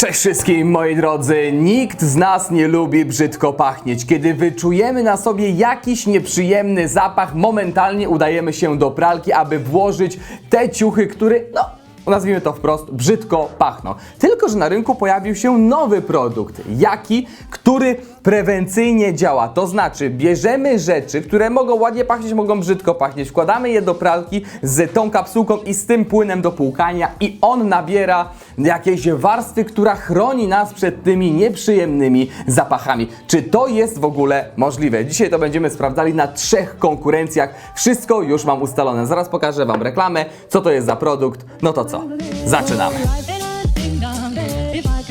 Cześć wszystkim moi drodzy, nikt z nas nie lubi brzydko pachnieć. Kiedy wyczujemy na sobie jakiś nieprzyjemny zapach, momentalnie udajemy się do pralki, aby włożyć te ciuchy, które, no, nazwijmy to wprost, brzydko pachną. Tylko, że na rynku pojawił się nowy produkt. Jaki? Który prewencyjnie działa. To znaczy, bierzemy rzeczy, które mogą ładnie pachnieć, mogą brzydko pachnieć, wkładamy je do pralki z tą kapsułką i z tym płynem do płukania i on nabiera jakiejś warstwy, która chroni nas przed tymi nieprzyjemnymi zapachami. Czy to jest w ogóle możliwe? Dzisiaj to będziemy sprawdzali na trzech konkurencjach. Wszystko już mam ustalone. Zaraz pokażę Wam reklamę, co to jest za produkt. No to co? Zaczynamy.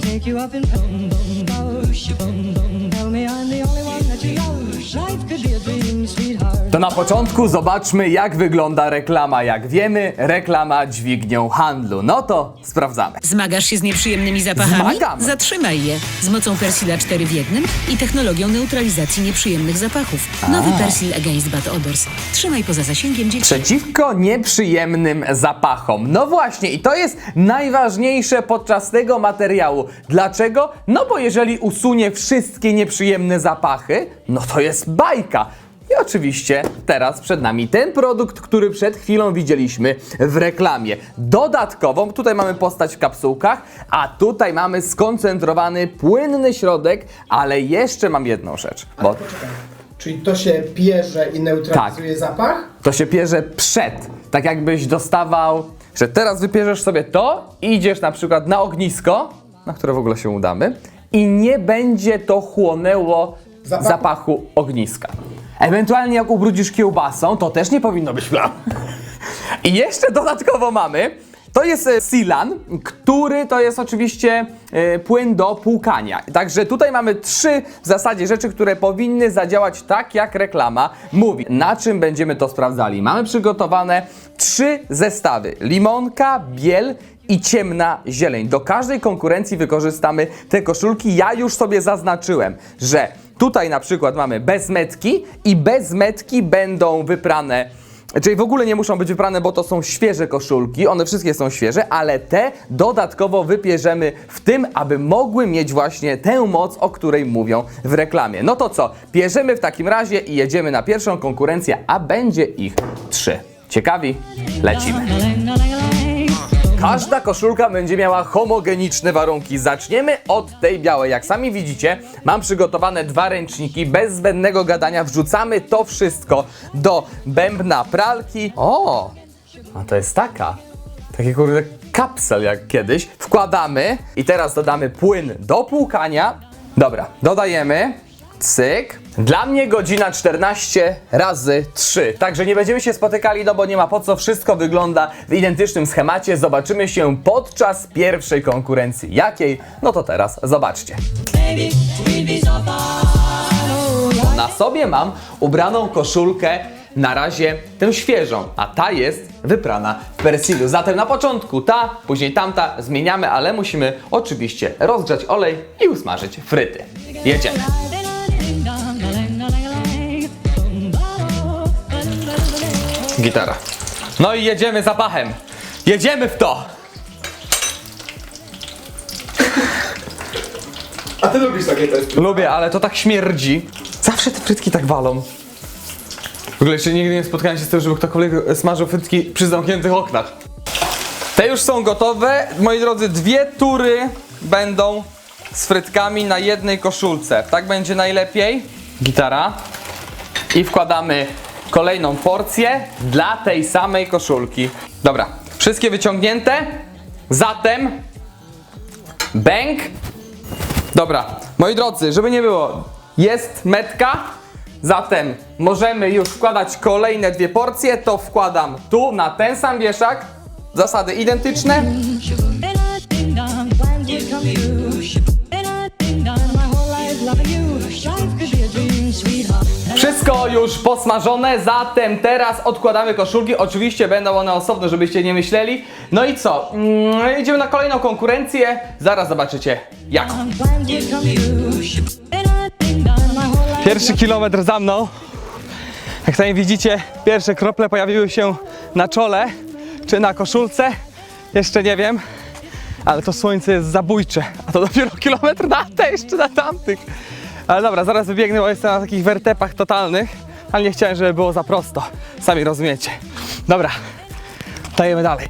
Take you up in boom, boom, boom, boom, boom, me I'm the na początku zobaczmy, jak wygląda reklama. Jak wiemy, reklama dźwignią handlu. No to sprawdzamy. Zmagasz się z nieprzyjemnymi zapachami? Zmagam. Zatrzymaj je z mocą Persila 4 w jednym i technologią neutralizacji nieprzyjemnych zapachów. Nowy Persil Against Bad Odors. Trzymaj poza zasięgiem dzieci. Przeciwko nieprzyjemnym zapachom. No właśnie, i to jest najważniejsze podczas tego materiału. Dlaczego? No bo jeżeli usunie wszystkie nieprzyjemne zapachy, no to jest bajka. I oczywiście teraz przed nami ten produkt, który przed chwilą widzieliśmy w reklamie. Dodatkowo, tutaj mamy postać w kapsułkach, a tutaj mamy skoncentrowany, płynny środek, ale jeszcze mam jedną rzecz. Bo Czyli to się pierze i neutralizuje Tak. zapach? to się pierze przed. Tak jakbyś dostawał, że teraz wypierzesz sobie to i idziesz na przykład na ognisko, na które w ogóle się udamy, i nie będzie to chłonęło zapachu, Zapachu? ogniska. Ewentualnie jak ubrudzisz kiełbasą, to też nie powinno być plam. I jeszcze dodatkowo mamy, to jest e, Silan, który to jest oczywiście e, płyn do płukania. Także tutaj mamy trzy w zasadzie rzeczy, które powinny zadziałać tak, jak reklama mówi. Na czym będziemy to sprawdzali? Mamy przygotowane trzy zestawy. Limonka, biel i ciemna zieleń. Do każdej konkurencji wykorzystamy te koszulki. Ja już sobie zaznaczyłem, że tutaj na przykład mamy bez metki i bez metki będą wyprane Czyli w ogóle nie muszą być wyprane, bo to są świeże koszulki, one wszystkie są świeże, ale te dodatkowo wypierzemy w tym, aby mogły mieć właśnie tę moc, o której mówią w reklamie. No to co, pierzemy w takim razie i jedziemy na pierwszą konkurencję, a będzie ich trzy. Ciekawi? Lecimy. Każda koszulka będzie miała homogeniczne warunki. Zaczniemy od tej białej. Jak sami widzicie, mam przygotowane dwa ręczniki. Bez zbędnego gadania wrzucamy to wszystko do bębna pralki. O, a to jest taka. Taki kurde kapsel jak kiedyś. Wkładamy i teraz dodamy płyn do płukania. Dobra, dodajemy. Cyk. Dla mnie godzina 14 razy 3. Także nie będziemy się spotykali, no bo nie ma po co. Wszystko wygląda w identycznym schemacie. Zobaczymy się podczas pierwszej konkurencji. Jakiej? No to teraz zobaczcie. Na sobie mam ubraną koszulkę na razie tę świeżą, a ta jest wyprana w persilu. Zatem na początku ta, później tamta zmieniamy, ale musimy oczywiście rozgrzać olej i usmażyć fryty. Jedziemy. Gitara. No i jedziemy zapachem. Jedziemy w to. A ty lubisz takie testy? Lubię, ale to tak śmierdzi. Zawsze te frytki tak walą. W ogóle jeszcze nigdy nie spotkałem się z tym, żeby ktokolwiek smażył frytki przy zamkniętych oknach. Te już są gotowe. Moi drodzy, dwie tury będą z frytkami na jednej koszulce. Tak będzie najlepiej. Gitara. I wkładamy kolejną porcję dla tej samej koszulki. Dobra, wszystkie wyciągnięte. Zatem bęk Dobra, moi drodzy, żeby nie było, jest metka, zatem możemy już wkładać kolejne dwie porcje, to wkładam tu na ten sam wieszak, zasady identyczne. Wszystko już posmażone, zatem teraz odkładamy koszulki. Oczywiście będą one osobno, żebyście nie myśleli. No i co? Mm, idziemy na kolejną konkurencję. Zaraz zobaczycie jak. Pierwszy kilometr za mną. Jak sami widzicie, pierwsze krople pojawiły się na czole czy na koszulce. Jeszcze nie wiem. ale to słońce jest zabójcze, a to dopiero kilometr na te, jeszcze na tamtych. Ale dobra, zaraz wybiegnę, bo jestem na takich wertepach totalnych, ale nie chciałem, żeby było za prosto. Sami rozumiecie. Dobra, dajemy dalej.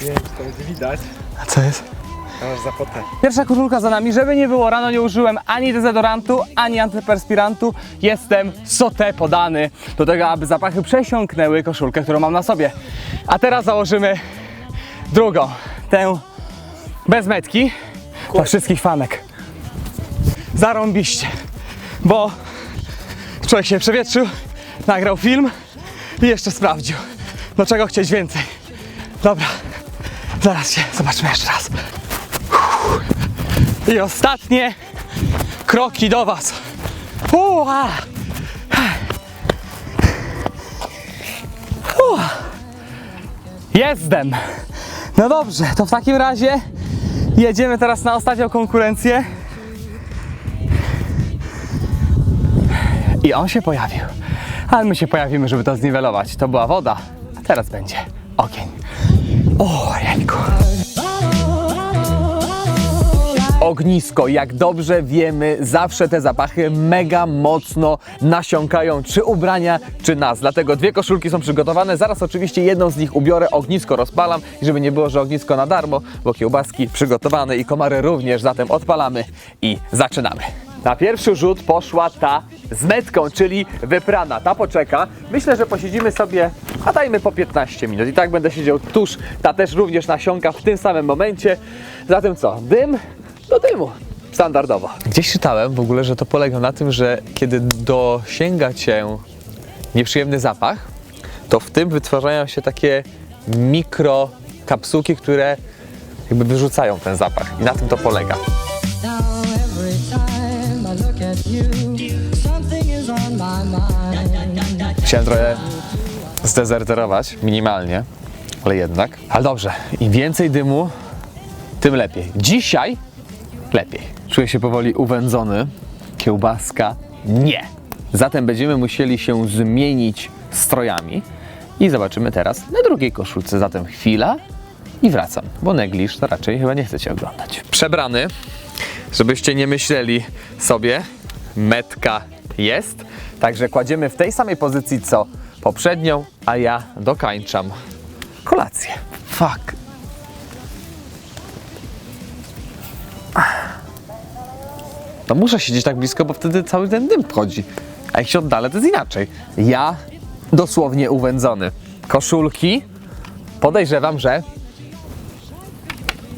Nie wiem, czy to będzie widać, A co jest? a masz zapotę. Pierwsza koszulka za nami, żeby nie było rano, nie użyłem ani dezodorantu, ani antyperspirantu. Jestem sotę podany do tego, aby zapachy przesiąknęły koszulkę, którą mam na sobie. A teraz założymy drugą, tę bez metki, dla wszystkich fanek. Zarąbiście, bo człowiek się przewietrzył, nagrał film i jeszcze sprawdził. Do czego chcieć więcej. Dobra, zaraz się zobaczymy jeszcze raz. I ostatnie kroki do Was. Ua! Ua! Jestem. No dobrze, to w takim razie jedziemy teraz na ostatnią konkurencję. On się pojawił. Ale my się pojawimy, żeby to zniwelować. To była woda, a teraz będzie ogień. O, jajku. Ognisko, jak dobrze wiemy, zawsze te zapachy mega mocno nasiąkają czy ubrania, czy nas. Dlatego dwie koszulki są przygotowane. Zaraz oczywiście jedną z nich ubiorę, ognisko rozpalam i żeby nie było, że ognisko na darmo, bo kiełbaski przygotowane i komary również, zatem odpalamy i zaczynamy. Na pierwszy rzut poszła ta z metką, czyli wyprana. Ta poczeka. Myślę, że posiedzimy sobie, a dajmy po 15 minut. I tak będę siedział tuż. Ta też również nasiąka w tym samym momencie. Zatem co? Dym do dymu. Standardowo. Gdzieś czytałem w ogóle, że to polega na tym, że kiedy dosięga cię nieprzyjemny zapach, to w tym wytwarzają się takie mikrokapsułki, które jakby wyrzucają ten zapach. I na tym to polega. Chciałem trochę zdezerterować, minimalnie, ale jednak. Ale dobrze, im więcej dymu, tym lepiej. Dzisiaj lepiej. Czuję się powoli uwędzony. Kiełbaska nie. Zatem będziemy musieli się zmienić strojami i zobaczymy teraz na drugiej koszulce. Zatem chwila i wracam, bo negliż to raczej chyba nie chcecie oglądać. Przebrany, żebyście nie myśleli sobie, metka jest. Także kładziemy w tej samej pozycji co poprzednią, a ja dokańczam kolację. Fuck. No muszę siedzieć tak blisko, bo wtedy cały ten dym wchodzi. A jak się oddalę, to jest inaczej. Ja dosłownie uwędzony. Koszulki, podejrzewam, że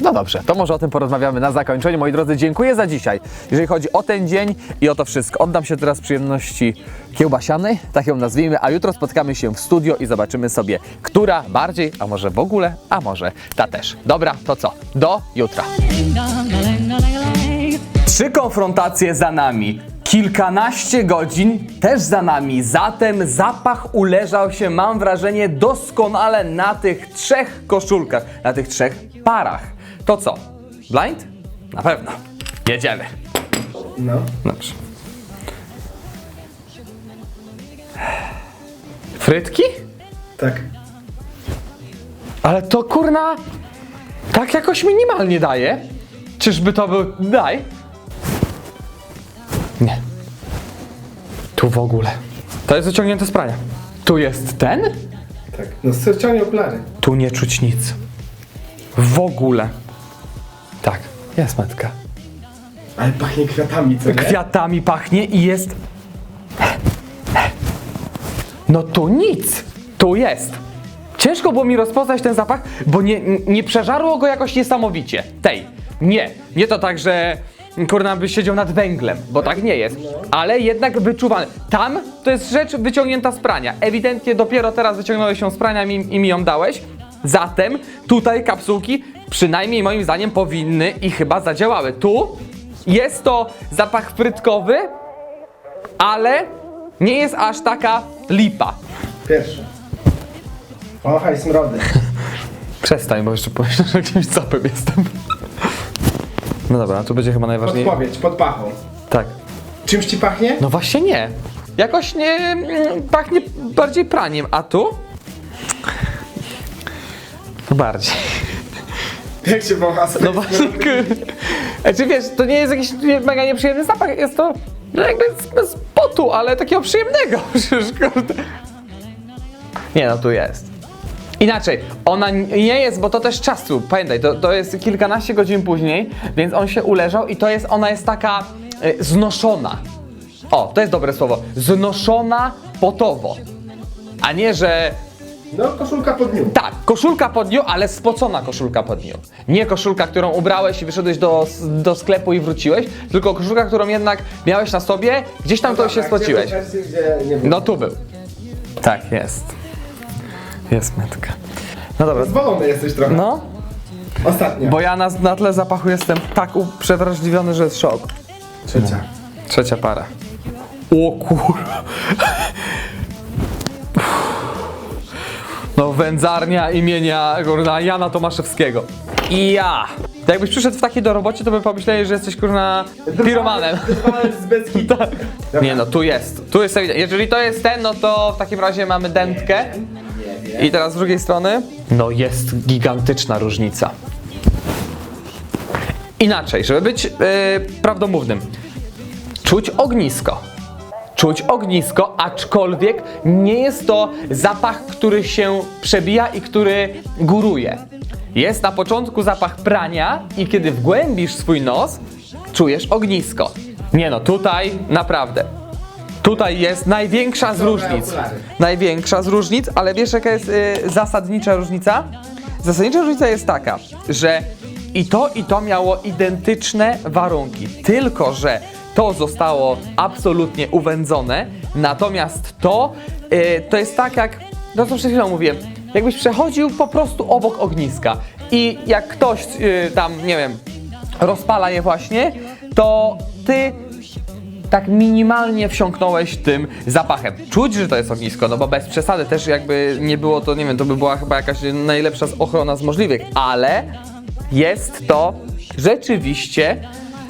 no dobrze, to może o tym porozmawiamy na zakończeniu. Moi drodzy, dziękuję za dzisiaj. Jeżeli chodzi o ten dzień i o to wszystko, oddam się teraz przyjemności kiełbasianej, tak ją nazwijmy, a jutro spotkamy się w studio i zobaczymy sobie, która bardziej, a może w ogóle, a może ta też. Dobra, to co? Do jutra. Trzy konfrontacje za nami. Kilkanaście godzin też za nami, zatem zapach uleżał się, mam wrażenie, doskonale na tych trzech koszulkach, na tych trzech parach. To co? Blind? Na pewno. Jedziemy. No. Dobrze. Frytki? Tak. Ale to kurna tak jakoś minimalnie daje. Czyżby to był. Daj. Nie. Tu w ogóle. To jest wyciągnięte z prania. Tu jest ten? Tak. No ściągnij okulary. Tu nie czuć nic. W ogóle. Jest metka. Ale pachnie kwiatami, co nie? Kwiatami pachnie i jest. No tu nic. Tu jest. Ciężko było mi rozpoznać ten zapach, bo nie, nie przeżarło go jakoś niesamowicie. Tej. Nie. Nie to tak, że kurna by siedział nad węglem, bo tak nie jest. Ale jednak wyczuwany. Tam to jest rzecz wyciągnięta z prania. Ewidentnie dopiero teraz wyciągnąłeś się z prania i mi ją dałeś. Zatem tutaj kapsułki przynajmniej moim zdaniem powinny i chyba zadziałały. Tu jest to zapach frytkowy, ale nie jest aż taka lipa. Pierwszy. Ochaj smrody. Przestań, bo jeszcze pomyślę, że jakimś zapem jestem. No dobra, tu będzie chyba najważniejsze. Podpowiedź, pod pachą. Tak. Czymś ci pachnie? No właśnie nie. Jakoś nie mm, pachnie bardziej praniem, a tu? No bardziej. Jak się wącha No właśnie, Znaczy wiesz, to nie jest jakiś mega nieprzyjemny zapach, jest to no jakby z, z potu, ale takiego przyjemnego. Nie no, tu jest. Inaczej, ona nie jest, bo to też czasu, pamiętaj, to, to jest kilkanaście godzin później, więc on się uleżał i to jest, ona jest taka y, znoszona. O, to jest dobre słowo. Znoszona potowo. A nie, że No, koszulka po dniu. tak, koszulka po dniu, ale spocona koszulka po dniu. Nie koszulka, którą ubrałeś i wyszedłeś do, do sklepu i wróciłeś, tylko koszulka, którą jednak miałeś na sobie, gdzieś tam to się spociłeś. No tu był. Tak, jest. Jest metka. No dobra. Zwolony jesteś trochę. No, Ostatnia. bo ja na, na tle zapachu jestem tak u- przewrażliwiony, że jest szok. Trzecia. Trzecia para. O kurwa. Wędzarnia imienia kurna Jana Tomaszewskiego. I ja. Jakbyś przyszedł w takiej do robocie, to by pomyśleli, że jesteś kurna piromanem. Z Beskidu. Nie no, tu jest. Tu jest ewidentnie. Jeżeli to jest ten, no to w takim razie mamy dętkę. I teraz z drugiej strony. No jest gigantyczna różnica. Inaczej, żeby być yy, prawdomównym. Czuć ognisko. Czuć ognisko, aczkolwiek nie jest to zapach, który się przebija i który góruje. Jest na początku zapach prania i kiedy wgłębisz swój nos, czujesz ognisko. Nie no, tutaj naprawdę. Tutaj jest największa z różnic. Największa z różnic, ale wiesz jaka jest y, zasadnicza różnica? Zasadnicza różnica jest taka, że i to i to miało identyczne warunki, tylko że to zostało absolutnie uwędzone, natomiast to y, to jest tak jak, no co przed chwilą mówiłem, jakbyś przechodził po prostu obok ogniska i jak ktoś y, tam, nie wiem, rozpala je właśnie, to ty tak minimalnie wsiąknąłeś tym zapachem. Czuć, że to jest ognisko, no bo bez przesady też jakby nie było to, nie wiem, to by była chyba jakaś najlepsza ochrona z możliwych, ale jest to rzeczywiście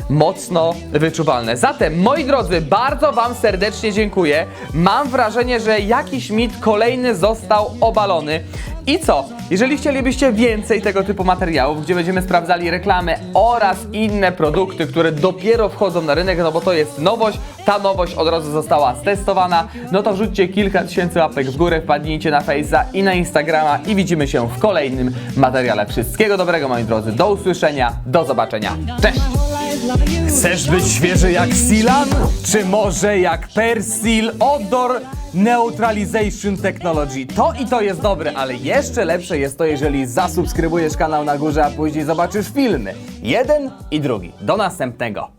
mocno wyczuwalne. Zatem, moi drodzy, bardzo Wam serdecznie dziękuję. Mam wrażenie, że jakiś mit kolejny został obalony. I co? Jeżeli chcielibyście więcej tego typu materiałów, gdzie będziemy sprawdzali reklamy oraz inne produkty, które dopiero wchodzą na rynek, no bo to jest nowość, ta nowość od razu została stestowana, no to wrzućcie kilka tysięcy łapek w górę, wpadnijcie na Face'a i na Instagrama i widzimy się w kolejnym materiale. Wszystkiego dobrego, moi drodzy. Do usłyszenia, do zobaczenia. Cześć! Chcesz być świeży jak Silan? Czy może jak Persil Odor Neutralization Technology? To i to jest dobre, ale jeszcze lepsze jest to, jeżeli zasubskrybujesz kanał na górze, a później zobaczysz filmy. Jeden i drugi. Do następnego.